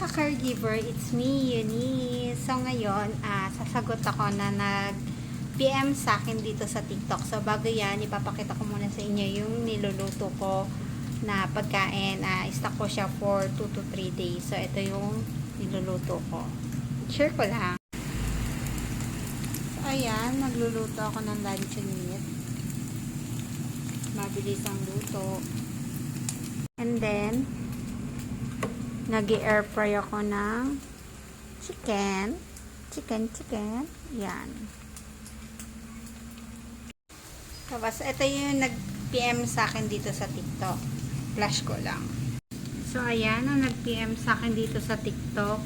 ka-caregiver, it's me, Eunice. So ngayon, ah, sasagot ako na nag PM sa akin dito sa TikTok. So bago yan, ipapakita ko muna sa inyo yung niluluto ko na pagkain. Ah, stock ko siya for 2 to 3 days. So ito yung niluluto ko. Share ko lang. So ayan, nagluluto ako ng luncheon meat. Mabilis ang luto. And nag-air fry ako ng chicken. Chicken, chicken. Yan. Tapos, ito yung nag-PM sa akin dito sa TikTok. Flash ko lang. So, ayan, ang nag-PM sa akin dito sa TikTok.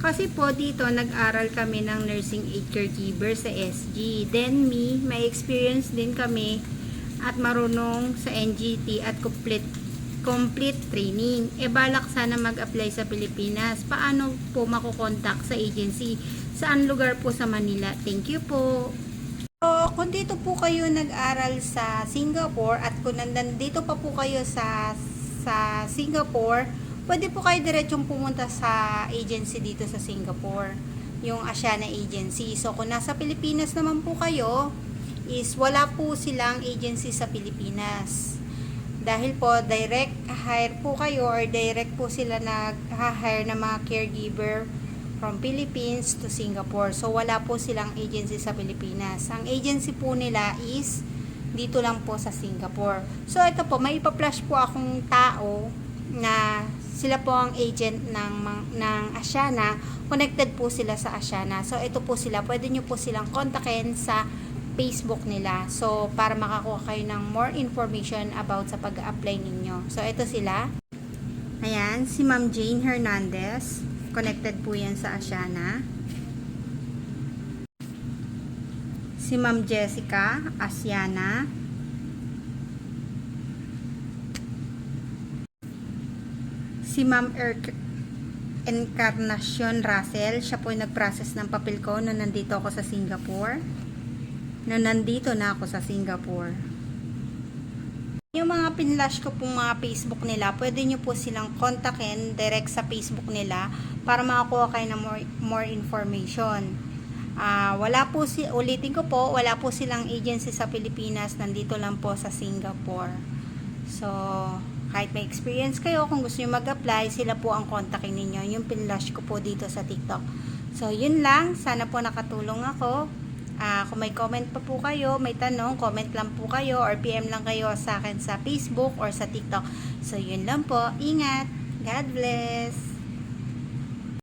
Kasi po dito, nag-aral kami ng nursing aid caregiver sa SG. Then me, may experience din kami at marunong sa NGT at complete complete training. E balak sana mag-apply sa Pilipinas. Paano po makukontak sa agency? Saan lugar po sa Manila? Thank you po. So, kung dito po kayo nag-aral sa Singapore at kung nandito pa po kayo sa sa Singapore, pwede po kayo diretsong pumunta sa agency dito sa Singapore, yung Asiana Agency. So, kung nasa Pilipinas naman po kayo, is wala po silang agency sa Pilipinas. Dahil po, direct hire po kayo or direct po sila nag-hire ng mga caregiver from Philippines to Singapore. So, wala po silang agency sa Pilipinas. Ang agency po nila is dito lang po sa Singapore. So, ito po, may ipa-flash po akong tao na sila po ang agent ng, ng Asiana. Connected po sila sa Asiana. So, ito po sila. Pwede nyo po silang kontakin sa Facebook nila. So, para makakuha kayo ng more information about sa pag-apply ninyo. So, ito sila. Ayan, si Ma'am Jane Hernandez. Connected po yan sa Asiana. Si Ma'am Jessica Asiana. Si Ma'am er- Encarnacion Russell. Siya po yung nag-process ng papel ko nung nandito ako sa Singapore. Nung nandito na ako sa Singapore. Yung mga pinlash ko pong mga Facebook nila, pwede nyo po silang kontakin direct sa Facebook nila para makakuha kayo ng more, more information. Ah, wala po si ulitin ko po, wala po silang agency sa Pilipinas, nandito lang po sa Singapore. So, kahit may experience kayo, kung gusto niyo mag-apply, sila po ang kontakin ninyo. Yung pinlash ko po dito sa TikTok. So, yun lang. Sana po nakatulong ako. Kung may comment pa po kayo, may tanong, comment lang po kayo or PM lang kayo sa akin sa Facebook or sa TikTok. So, yun lang po. Ingat. God bless.